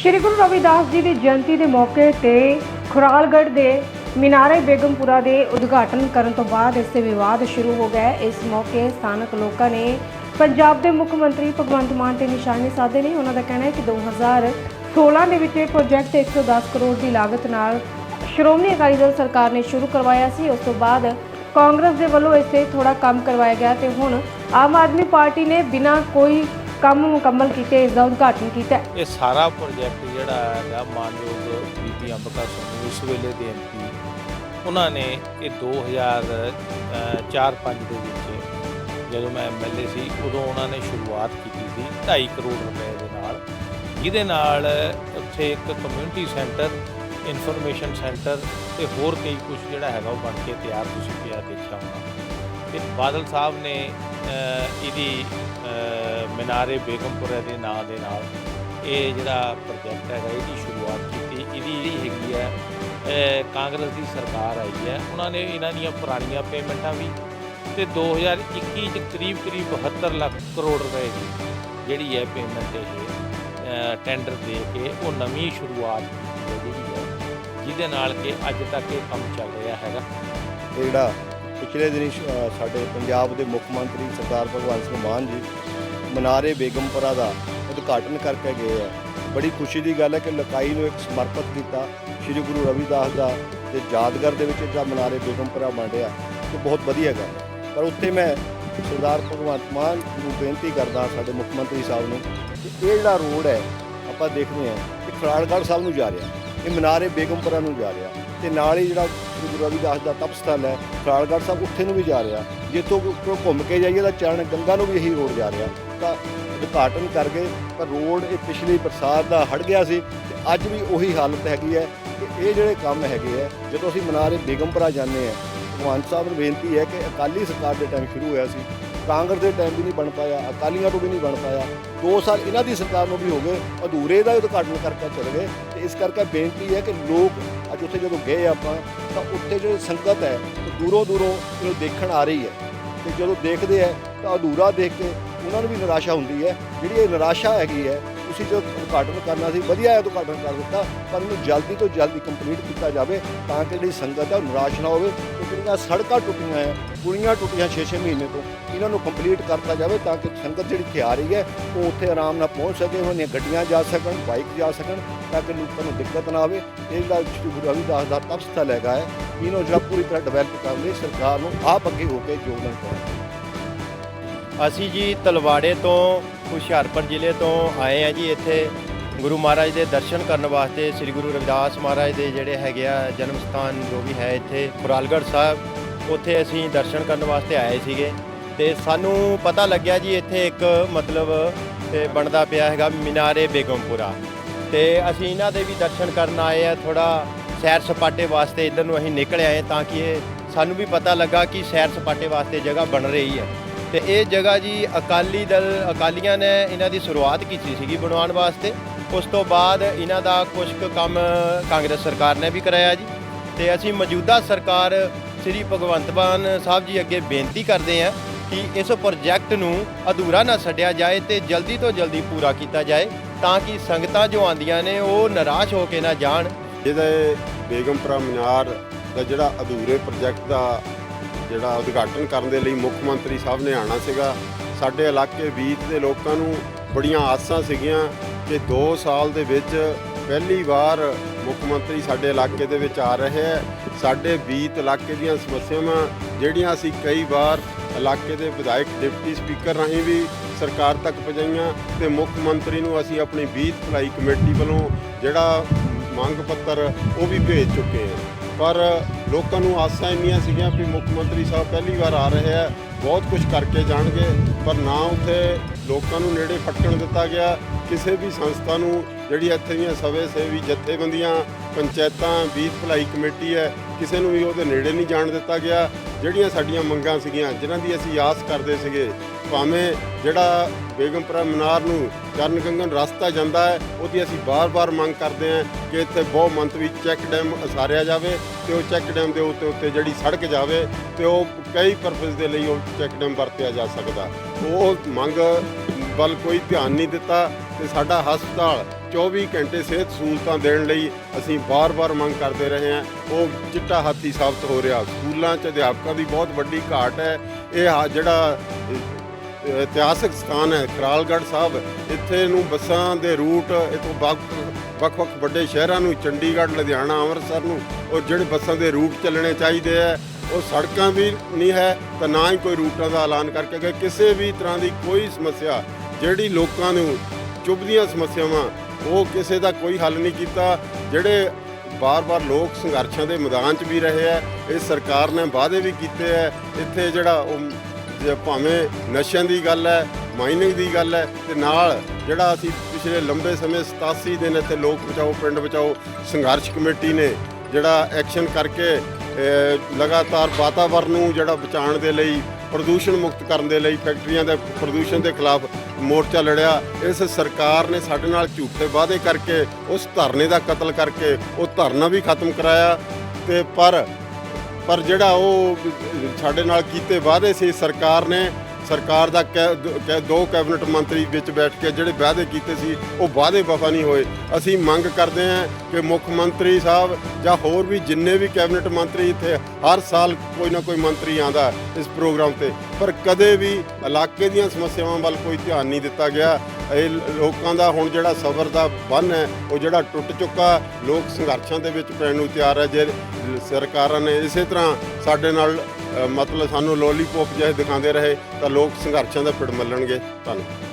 ਸ਼੍ਰੀ ਗੁਰੂ ਰਵਿਦਾਸ ਜੀ ਦੀ ਜਯੰਤੀ ਦੇ ਮੌਕੇ ਤੇ ਖੁਰਾਲਗੜ੍ਹ ਦੇ ਮੀਨਾਰੇ ਬੇਗਮਪੁਰਾ ਦੇ ਉਦਘਾਟਨ ਕਰਨ ਤੋਂ ਬਾਅਦ ਇਸ ਤੇ ਵਿਵਾਦ ਸ਼ੁਰੂ ਹੋ ਗਿਆ। ਇਸ ਮੌਕੇ ਸਥਾਨਕ ਲੋਕਾਂ ਨੇ ਪੰਜਾਬ ਦੇ ਮੁੱਖ ਮੰਤਰੀ ਭਗਵੰਤ ਮਾਨ ਤੇ ਨਿਸ਼ਾਨੇ ਸਾਧੇ ਨੇ। ਉਹਨਾਂ ਦਾ ਕਹਿਣਾ ਹੈ ਕਿ 2016 ਦੇ ਵਿੱਚ ਇਹ ਪ੍ਰੋਜੈਕਟ 110 ਕਰੋੜ ਦੀ ਲਾਗਤ ਨਾਲ ਸ਼੍ਰੋਮਣੀ ਅਕਾਲੀ ਦਲ ਸਰਕਾਰ ਨੇ ਸ਼ੁਰੂ ਕਰਵਾਇਆ ਸੀ। ਉਸ ਤੋਂ ਬਾਅਦ ਕਾਂਗਰਸ ਦੇ ਵੱਲੋਂ ਇਸ ਤੇ ਥੋੜਾ ਕੰਮ ਕਰਵਾਇਆ ਗਿਆ ਤੇ ਹੁਣ ਆਮ ਆਦਮੀ ਪਾਰਟੀ ਨੇ ਬਿਨਾਂ ਕੋਈ ਕੰਮ ਮੁਕੰਮਲ ਕੀਤੇ, ਇਸ ਦਾ ਉਦਘਾਟਨ ਕੀਤਾ। ਇਹ ਸਾਰਾ ਪ੍ਰੋਜੈਕਟ ਜਿਹੜਾ ਹੈਗਾ, ਮਾਨਯੋਗ ਬੀਬੀ ਅੰਬਿਕਾ ਸੋਨੀ ਉਸ ਵੇਲੇ ਦੇ ਐਮਪੀ ਉਹਨਾਂ ਨੇ ਇਹ 2004-5 ਦੇ ਵਿੱਚ ਜਦੋਂ ਮੈਂ ਐਮਐਲਏ ਸੀ, ਉਦੋਂ ਉਹਨਾਂ ਨੇ ਸ਼ੁਰੂਆਤ ਕੀਤੀ ਸੀ 2.5 ਕਰੋੜ ਰੁਪਏ ਦੇ ਨਾਲ। ਜਿਹਦੇ ਨਾਲ ਉੱਥੇ ਇੱਕ ਕਮਿਊਨਿਟੀ ਸੈਂਟਰ ਇਨਫੋਰਮੇਸ਼ਨ ਸੈਂਟਰ ਤੇ ਹੋਰ ਕਈ ਕੁਝ ਜਿਹੜਾ ਹੈਗਾ ਉਹ ਬਣ ਕੇ ਤਿਆਰ ਤੁਸੀਂ ਪਿਆ ਦੇਖਿਆ ਹੋਣਾ। ਤੇ ਬਾਦਲ ਸਾਹਿਬ ਨੇ ਇਹਦੀ ਮਿਨਾਰੇ ਮੀਨਾਰੇ ਬੇਗਮਪੁਰਾ ਦੇ ਨਾਂ ਦੇ ਨਾਲ ਇਹ ਜਿਹੜਾ ਪ੍ਰੋਜੈਕਟ ਹੈਗਾ, ਇਹਦੀ ਸ਼ੁਰੂਆਤ ਕੀਤੀ, ਇਹਦੀ ਜਿਹੜੀ ਹੈਗੀ ਹੈ ਕਾਂਗਰਸ ਦੀ ਸਰਕਾਰ ਆਈ ਹੈ। ਉਹਨਾਂ ਨੇ ਇਹਨਾਂ ਦੀਆਂ ਪੁਰਾਣੀਆਂ ਪੇਮੈਂਟਾਂ ਵੀ ਤੇ 2021 ਚ ਕਰੀਬ ਕਰੀਬ 72 ਲੱਖ ਕਰੋੜ ਰੁਪਏ ਦੀ ਜਿਹੜੀ ਹੈ ਪੇਮੈਂਟ ਇਹ ਟੈਂਡਰ ਦੇ ਕੇ ਉਹ ਨਵੀਂ ਸ਼ੁਰੂਆਤ ਕੀਤੀ ਹੈ ਜਿਹੜੀ ਹੈ, ਜਿਹਦੇ ਨਾਲ ਕਿ ਅੱਜ ਤੱਕ ਇਹ ਕੰਮ ਚੱਲ ਰਿਹਾ ਹੈਗਾ। ਤੇ ਜਿਹੜਾ ਪਿਛਲੇ ਦਿਨੀ ਸਾਡੇ ਪੰਜਾਬ ਦੇ ਮੁੱਖ ਮੰਤਰੀ ਸਰਦਾਰ ਭਗਵੰਤ ਸਿੰਘ ਮਾਨ ਜੀ ਮਨਾਰੇ ਬੇਗਮਪੁਰਾ ਦਾ ਉਦਘਾਟਨ ਕਰਕੇ ਗਏ ਆ। ਬੜੀ ਖੁਸ਼ੀ ਦੀ ਗੱਲ ਹੈ ਕਿ ਲਕਾਈ ਨੂੰ ਇੱਕ ਸਮਰਪਿਤ ਕੀਤਾ ਸ੍ਰੀ ਗੁਰੂ ਰਵਿਦਾਸ ਦਾ ਤੇ ਯਾਦਗਾਰ ਦੇ ਵਿੱਚ ਜਿਹੜਾ ਮਨਾਰੇ ਬੇਗਮਪੁਰਾ ਬਣ ਰਿਹਾ ਤੇ ਬਹੁਤ ਵਧੀਆ ਗੱਲ ਪਰ ਉੱਥੇ ਮੈਂ ਸਰਦਾਰ ਭਗਵੰਤ ਮਾਨ ਨੂੰ ਬੇਨਤੀ ਕਰਦਾ ਸਾਡੇ ਮੁੱਖ ਮੰਤਰੀ ਸਾਹਿਬ ਨੂੰ ਕਿ ਇਹ ਜਿਹੜਾ ਰੋਡ ਹੈ, ਆਪਾਂ ਦੇਖਦੇ ਹਾਂ ਕਿ ਖਰਾੜਗੜ੍ਹ ਸਾਹਿਬ ਨੂੰ ਜਾ ਰਿਹਾ, ਇਹ ਮਨਾਰੇ ਬੇਗਮਪੁਰਾ ਨੂੰ ਜਾ ਰਿਹਾ। ਤੇ ਨਾਲ ਹੀ ਜਿਹੜਾ ਗੁਰੂ ਰਵਿਦਾਸ ਦਾ ਤਪ ਸਥਲ ਹੈ ਫਰਾਲਗੜ੍ਹ ਸਾਹਿਬ ਉੱਥੇ ਨੂੰ ਵੀ ਜਾ ਰਿਹਾ। ਜਿੱਥੋਂ ਘੁੰਮ ਕੇ ਜਾਈਏ ਤਾਂ ਚਰਨ ਗੰਗਾ ਨੂੰ ਵੀ ਇਹੀ ਰੋਡ ਜਾ ਰਿਹਾ। ਤਾਂ ਉਦਘਾਟਨ ਕਰਕੇ ਪਰ ਰੋਡ ਇਹ ਪਿਛਲੀ ਬਰਸਾਤ ਦਾ ਹੜ ਗਿਆ ਸੀ ਤੇ ਅੱਜ ਵੀ ਉਹੀ ਹਾਲਤ ਹੈਗੀ ਹੈ ਕਿ ਇਹ ਜਿਹੜੇ ਕੰਮ ਹੈਗੇ ਆ ਜਦੋਂ ਅਸੀਂ ਮਨਾਰੇ ਬੇਗਮਪੁਰਾ ਜਾਂਦੇ ਆ ਭਗਵੰਤ ਸਾਹਿਬ ਨੂੰ ਬੇਨਤੀ ਹੈ ਕਿ ਅਕਾਲੀ ਸਰਕਾਰ ਦੇ ਟਾਈਮ ਸ਼ੁਰੂ ਹੋਇਆ ਸੀ। ਕਾਂਗਰਸ ਦੇ ਟਾਈਮ ਵੀ ਨਹੀਂ ਬਣ ਪਾਇਆ, ਅਕਾਲੀਆਂ ਤੋਂ ਵੀ ਨਹੀਂ ਬਣ ਪਾਇਆ। 2 ਸਾਲ ਇਹਨਾਂ ਦੀ ਸਰਕਾਰ ਨੂੰ ਵੀ ਹੋ ਗਏ, ਅਧੂਰੇ ਦਾ ਉਦਘਾਟਨ ਕਰਕੇ ਚਲੇ ਗਏ। ਤੇ ਇਸ ਕਰਕੇ ਬੇਨਤੀ ਹੈ ਕਿ ਲੋਕ ਅੱਜ ਉੱਥੇ ਜਦੋਂ ਗਏ ਆਪਾਂ, ਤਾਂ ਉੱਥੇ ਜਿਹੜੀ ਸੰਗਤ ਹੈ ਦੂਰੋਂ ਦੂਰੋਂ ਇਹਨੂੰ ਦੇਖਣ ਆ ਰਹੀ ਹੈ। ਤੇ ਜਦੋਂ ਦੇਖਦੇ ਹੈ, ਤਾਂ ਅਧੂਰਾ ਦੇਖ ਕੇ ਉਹਨਾਂ ਨੂੰ ਵੀ ਨਿਰਾਸ਼ਾ ਹੁੰਦੀ ਹੈ। ਜਿਹੜੀ ਇਹ ਨਿਰਾਸ਼ਾ ਹੈਗੀ ਹੈ ਤੁਸੀਂ ਜੋ ਉਦਘਾਟਨ ਕਰਨਾ ਸੀ, ਵਧੀਆ ਹੈ ਉਦਘਾਟਨ ਕਰ ਦਿੱਤਾ, ਪਰ ਇਹਨੂੰ ਜਲਦੀ ਤੋਂ ਜਲਦੀ ਕੰਪਲੀਟ ਕੀਤਾ ਜਾਵੇ ਤਾਂ ਕਿ ਜਿਹੜੀ ਸੰਗਤ ਹੈ ਉਹ ਨਿਰਾਸ਼ ਨਾ ਹੋਵੇ। ਤੇ ਜਿਹੜੀਆਂ ਸੜਕਾਂ ਟੁੱਟੀਆਂ ਹੈ ਕੁੜੀਆਂ ਟੁੱਟੀਆਂ 6-6 ਮਹੀਨੇ ਤੋਂ, ਇਹਨਾਂ ਨੂੰ ਕੰਪਲੀਟ ਕਰਤਾ ਜਾਵੇ ਤਾਂ ਕਿ ਸੰਗਤ ਜਿਹੜੀ ਇੱਥੇ ਆ ਰਹੀ ਹੈ, ਉਹ ਉੱਥੇ ਆਰਾਮ ਨਾਲ ਪਹੁੰਚ ਸਕੇ ਉਹਨਾਂ ਦੀਆਂ ਗੱਡੀਆਂ ਜਾ ਸਕਣ ਬਾਈਕ ਜਾ ਸਕਣ, ਤਾਂ ਕਿ ਲੋਕਾਂ ਨੂੰ ਦਿੱਕਤ ਨਾ ਆਵੇ। ਇਹ ਜਿਹੜਾ ਸ਼੍ਰੀ ਗੁਰੂ ਰਵਿਦਾਸ ਦਾ ਤਪ ਸਥਲ ਹੈਗਾ ਹੈ। ਇਹਨੂੰ ਜਿਹੜਾ ਪੂਰੀ ਤਰ੍ਹਾਂ ਡਿਵੈਲਪ ਕਰਨ ਲਈ ਸਰਕਾਰ ਨੂੰ ਆਪ ਅੱਗੇ ਹੋ ਕੇ ਯੋਗਦਾਨ ਕਰਨਾ ਅਸੀਂ ਜੀ ਤਲਵਾੜੇ ਤੋਂ ਹੁਸ਼ਿਆਰਪੁਰ ਜ਼ਿਲ੍ਹੇ ਤੋਂ ਆਏ ਆ ਜੀ ਇੱਥੇ। ਗੁਰੂ ਮਹਾਰਾਜ ਦੇ ਦਰਸ਼ਨ ਕਰਨ ਵਾਸਤੇ ਸ੍ਰੀ ਗੁਰੂ ਰਵਿਦਾਸ ਮਹਾਰਾਜ ਦੇ ਜਿਹੜੇ ਹੈਗੇ ਆ ਜਨਮ ਸਥਾਨ ਜੋ ਵੀ ਹੈ ਇੱਥੇ ਫੁਰਾਲਗੜ੍ਹ ਸਾਹਿਬ, ਉੱਥੇ ਅਸੀਂ ਦਰਸ਼ਨ ਕਰਨ ਵਾਸਤੇ ਆਏ ਸੀਗੇ। ਤੇ ਸਾਨੂੰ ਪਤਾ ਲੱਗਿਆ ਜੀ ਇੱਥੇ ਇੱਕ ਮਤਲਬ ਬਣਦਾ ਪਿਆ ਹੈਗਾ ਮੀਨਾਰੇ ਬੇਗਮਪੁਰਾ। ਤੇ ਅਸੀਂ ਇਹਨਾਂ ਦੇ ਵੀ ਦਰਸ਼ਨ ਕਰਨ ਆਏ ਆ ਥੋੜਾ ਸੈਰ ਸਪਾਟੇ ਵਾਸਤੇ ਇੱਧਰ ਨੂੰ ਅਸੀਂ ਨਿਕਲ ਆਏ ਤਾਂ ਕਿ ਇਹ ਸਾਨੂੰ ਵੀ ਪਤਾ ਲੱਗਾ ਕਿ ਸੈਰ ਸਪਾਟੇ ਵਾਸਤੇ ਜਗ੍ਹਾ ਬਣ ਰਹੀ ਹੈ। ਤੇ ਇਹ ਜਗ੍ਹਾ ਜੀ ਅਕਾਲੀ ਦਲ, ਅਕਾਲੀਆਂ ਨੇ ਇਹਨਾਂ ਦੀ ਸ਼ੁਰੂਆਤ ਕੀਤੀ ਸੀਗੀ ਬਣਾਉਣ ਵਾਸਤੇ। ਉਸ ਤੋਂ ਬਾਅਦ ਇਹਨਾਂ ਦਾ ਕੁਝ ਕੁ ਕੰਮ ਕਾਂਗਰਸ ਸਰਕਾਰ ਨੇ ਵੀ ਕਰਾਇਆ ਜੀ। ਤੇ ਅਸੀਂ ਮੌਜੂਦਾ ਸਰਕਾਰ ਸ੍ਰੀ ਭਗਵੰਤ ਮਾਨ ਸਾਹਿਬ ਜੀ ਅੱਗੇ ਬੇਨਤੀ ਕਰਦੇ ਹਾਂ ਕਿ ਇਸ ਪ੍ਰੋਜੈਕਟ ਨੂੰ ਅਧੂਰਾ ਨਾ ਛੱਡਿਆ ਜਾਏ ਤੇ ਜਲਦੀ ਤੋਂ ਜਲਦੀ ਪੂਰਾ ਕੀਤਾ ਜਾਏ ਤਾਂ ਕਿ ਸੰਗਤਾਂ ਜੋ ਆਂਦੀਆਂ ਨੇ ਉਹ ਨਿਰਾਸ਼ ਹੋ ਕੇ ਨਾ ਜਾਣ। ਜਿਹਦੇ ਬੇਗਮਪੁਰਾ ਮਨਾਰ ਦਾ ਜਿਹੜਾ ਅਧੂਰੇ ਪ੍ਰੋਜੈਕਟ ਦਾ ਜਿਹੜਾ ਉਦਘਾਟਨ ਕਰਨ ਦੇ ਲਈ ਮੁੱਖ ਮੰਤਰੀ ਸਾਹਿਬ ਨੇ ਆਣਾ ਸੀਗਾ। ਸਾਡੇ ਇਲਾਕੇ ਬੀਤ ਦੇ ਲੋਕਾਂ ਨੂੰ ਬੜੀਆਂ ਆਸਾਂ ਸੀਗੀਆਂ ਕਿ 2 ਸਾਲ ਦੇ ਵਿੱਚ ਪਹਿਲੀ ਵਾਰ ਮੁੱਖ ਮੰਤਰੀ ਸਾਡੇ ਇਲਾਕੇ ਦੇ ਵਿੱਚ ਆ ਰਹੇ ਹੈ। ਸਾਡੇ ਬੀਤ ਇਲਾਕੇ ਦੀਆਂ ਸਮੱਸਿਆਵਾਂ ਜਿਹੜੀਆਂ ਅਸੀਂ ਕਈ ਵਾਰ ਇਲਾਕੇ ਦੇ ਵਿਧਾਇਕ, ਡਿਪਟੀ ਸਪੀਕਰ ਰਾਹੀਂ ਵੀ ਸਰਕਾਰ ਤੱਕ ਪਹੁੰਚਾਈਆਂ ਤੇ ਮੁੱਖ ਮੰਤਰੀ ਨੂੰ ਅਸੀਂ ਆਪਣੀ ਬੀਤ ਭਲਾਈ ਕਮੇਟੀ ਵੱਲੋਂ ਜਿਹੜਾ ਮੰਗ ਪੱਤਰ ਉਹ ਵੀ ਭੇਜ ਚੁੱਕੇ ਹਾਂ। ਪਰ ਲੋਕਾਂ ਨੂੰ ਆਸਾਂ ਇੰਨੀਆਂ ਸੀਗੀਆਂ ਵੀ ਮੁੱਖ ਮੰਤਰੀ ਸਾਹਿਬ ਪਹਿਲੀ ਵਾਰ ਆ ਰਹੇ ਆ। ਬਹੁਤ ਕੁਝ ਕਰਕੇ ਜਾਣਗੇ, ਪਰ ਨਾ ਉੱਥੇ ਲੋਕਾਂ ਨੂੰ ਨੇੜੇ ਫਟਕਣ ਦਿੱਤਾ ਗਿਆ। ਕਿਸੇ ਵੀ ਸੰਸਥਾ ਨੂੰ ਜਿਹੜੀ ਇੱਥੇ ਦੀਆਂ ਸਵੇ ਸੇਵੀ ਜਥੇਬੰਦੀਆਂ, ਪੰਚਾਇਤਾਂ ਬੀਤ ਭਲਾਈ ਕਮੇਟੀ ਹੈ, ਕਿਸੇ ਨੂੰ ਵੀ ਉਹਦੇ ਨੇੜੇ ਨਹੀਂ ਜਾਣ ਦਿੱਤਾ ਗਿਆ। ਜਿਹੜੀਆਂ ਸਾਡੀਆਂ ਮੰਗਾਂ ਸੀਗੀਆਂ, ਜਿਨ੍ਹਾਂ ਦੀ ਅਸੀਂ ਆਸ ਕਰਦੇ ਸੀਗੇ ਭਾਵੇਂ ਜਿਹੜਾ ਬੇਗਮਪੁਰਾ ਮਨਾਰ ਨੂੰ ਚਰਨ ਗੰਗਨ ਰਸਤਾ ਜਾਂਦਾ ਹੈ, ਉਹਦੀ ਅਸੀਂ ਬਾਰ-ਬਾਰ ਮੰਗ ਕਰਦੇ ਹਾਂ ਕਿ ਇੱਥੇ ਬਹੁ ਮੰਤਵੀ ਚੈੱਕ ਡੈਮ ਅਸਾਰਿਆ ਜਾਵੇ ਤੇ ਉਹ ਚੈੱਕ ਡੈਮ ਦੇ ਉੱਤੇ ਉੱਤੇ ਜਿਹੜੀ ਸੜਕ ਜਾਵੇ ਤੇ ਉਹ ਕਈ ਪਰਪਸ ਦੇ ਲਈ ਉਹ ਚੈੱਕ ਡੈਮ ਵਰਤਿਆ ਜਾ ਸਕਦਾ। ਉਹ ਮੰਗ ਵੱਲ ਕੋਈ ਧਿਆਨ ਨਹੀਂ ਦਿੱਤਾ ਤੇ ਸਾਡਾ ਹਸਪਤਾਲ 24 ਘੰਟੇ ਸਿਹਤ ਸਹੂਲਤਾਂ ਦੇਣ ਲਈ ਅਸੀਂ ਬਾਰ-ਬਾਰ ਮੰਗ ਕਰਦੇ ਰਹੇ ਹਾਂ। ਉਹ ਚਿੱਟਾ ਹਾਥੀ ਸਾਬਤ ਹੋ ਰਿਹਾ। ਸਕੂਲਾਂ 'ਚ ਅਧਿਆਪਕਾਂ ਦੀ ਬਹੁਤ ਵੱਡੀ ਘਾਟ ਹੈ। ਇਹ ਹਾ- ਜਿਹੜਾ ਇਤਿਹਾਸਕ ਸਥਾਨ ਹੈ ਕਰਾਲਗੜ੍ਹ ਸਾਹਿਬ। ਇੱਥੇ ਨੂੰ ਬੱਸਾਂ ਦੇ ਰੂਟ ਇਤੋਂ ਵੱਖ-ਵੱਖ ਵੱਡੇ ਸ਼ਹਿਰਾਂ ਨੂੰ, ਚੰਡੀਗੜ੍ਹ, ਲੁਧਿਆਣਾ, ਅੰਮ੍ਰਿਤਸਰ ਨੂੰ, ਉਹ ਜਿਹੜੇ ਬੱਸਾਂ ਦੇ ਰੂਟ ਚੱਲਣੇ ਚਾਹੀਦੇ ਹੈ, ਉਹ ਸੜਕਾਂ ਵੀ ਨਹੀਂ ਹੈ, ਤਾਂ ਨਾ ਹੀ ਕੋਈ ਰੂਟਾਂ ਦਾ ਐਲਾਨ ਕਰਕੇ ਗਏ। ਕਿਸੇ ਵੀ ਤਰ੍ਹਾਂ ਦੀ ਕੋਈ ਸਮੱਸਿਆ, ਜਿਹੜੀ ਲੋਕਾਂ ਨੂੰ ਚੁੱਭਦੀਆਂ ਸਮੱਸਿਆਵਾਂ, ਉਹ ਕਿਸੇ ਦਾ ਕੋਈ ਹੱਲ ਨਹੀਂ ਕੀਤਾ। ਜਿਹੜੇ ਬਾਰ-ਬਾਰ ਲੋਕ ਸੰਘਰਸ਼ਾਂ ਦੇ ਮੈਦਾਨ 'ਚ ਵੀ ਰਹੇ ਹੈ, ਇਹ ਸਰਕਾਰ ਨੇ ਵਾਅਦੇ ਵੀ ਕੀਤੇ ਹੈ, ਇੱਥੇ ਜਿਹੜਾ ਉਹ ਭਾਵੇਂ ਨਸ਼ਿਆਂ ਦੀ ਗੱਲ ਹੈ ਮਾਈਨਿੰਗ ਦੀ ਗੱਲ ਹੈ, ਤੇ ਨਾਲ ਜਿਹੜਾ ਅਸੀਂ ਪਿਛਲੇ ਲੰਬੇ ਸਮੇਂ 87 ਦਿਨ ਇੱਥੇ ਲੋਕ ਬਚਾਓ, ਪਿੰਡ ਬਚਾਓ, ਸੰਘਰਸ਼ ਕਮੇਟੀ ਨੇ ਜਿਹੜਾ ਐਕਸ਼ਨ ਕਰਕੇ ਲਗਾਤਾਰ ਵਾਤਾਵਰਨ ਨੂੰ ਜਿਹੜਾ ਬਚਾਉਣ ਦੇ ਲਈ, ਪ੍ਰਦੂਸ਼ਣ ਮੁਕਤ ਕਰਨ ਦੇ ਲਈ ਫੈਕਟਰੀਆਂ ਦੇ ਪ੍ਰਦੂਸ਼ਣ ਦੇ ਖਿਲਾਫ ਮੋਰਚਾ ਲੜਿਆ, ਇਸ ਸਰਕਾਰ ਨੇ ਸਾਡੇ ਨਾਲ ਝੂਠੇ ਵਾਅਦੇ ਕਰਕੇ, ਉਸ ਧਰਨੇ ਦਾ ਕਤਲ ਕਰਕੇ, ਉਹ ਧਰਨਾ ਵੀ ਖਤਮ ਕਰਾਇਆ, ਤੇ ਪਰ ਪਰ ਜਿਹੜਾ ਉਹ ਸਾਡੇ ਨਾਲ ਕੀਤੇ ਵਾਅਦੇ ਸੀ, ਸਰਕਾਰ ਨੇ, ਸਰਕਾਰ ਦਾ ਕੈ- ਕੈ- ਦੋ ਕੈਬਨਿਟ ਮੰਤਰੀ ਵਿੱਚ ਬੈਠ ਕੇ ਜਿਹੜੇ ਵਾਅਦੇ ਕੀਤੇ ਸੀ, ਉਹ ਵਾਅਦੇ ਵਫਾ ਨਹੀਂ ਹੋਏ। ਅਸੀਂ ਮੰਗ ਕਰਦੇ ਹਾਂ ਕਿ ਮੁੱਖ ਮੰਤਰੀ ਸਾਹਿਬ ਜਾਂ ਹੋਰ ਵੀ ਜਿੰਨੇ ਵੀ ਕੈਬਨਿਟ ਮੰਤਰੀ ਇੱਥੇ ਹਰ ਸਾਲ ਕੋਈ ਨਾ ਕੋਈ ਮੰਤਰੀ ਆਂਦਾ ਇਸ ਪ੍ਰੋਗਰਾਮ ਤੇ। ਪਰ ਕਦੇ ਵੀ ਇਲਾਕੇ ਦੀਆਂ ਸਮੱਸਿਆਵਾਂ ਵੱਲ ਕੋਈ ਧਿਆਨ ਨਹੀਂ ਦਿੱਤਾ ਗਿਆ। ਇਹ ਲੋਕਾਂ ਦਾ ਹੁਣ ਜਿਹੜਾ ਸਬਰ ਦਾ ਬੰਨ ਹੈ, ਉਹ ਜਿਹੜਾ ਟੁੱਟ ਚੁੱਕਾ ਲੋਕ ਸੰਘਰਸ਼ਾਂ ਦੇ ਵਿੱਚ ਪੈਣ ਨੂੰ ਤਿਆਰ ਹੈ, ਜੇ ਸਰਕਾਰਾਂ ਨੇ ਇਸੇ ਤਰ੍ਹਾਂ ਸਾਡੇ ਨਾਲ ਮਤਲਬ ਸਾਨੂੰ ਲੋਲੀਪੌਪ ਜਿਹੇ ਦਿਖਾਉਂਦੇ ਰਹੇ, ਤਾਂ ਲੋਕ ਸੰਘਰਸ਼ਾਂ ਦਾ ਪਿੜ ਮੱਲਣਗੇ। ਧੰਨਵਾਦ।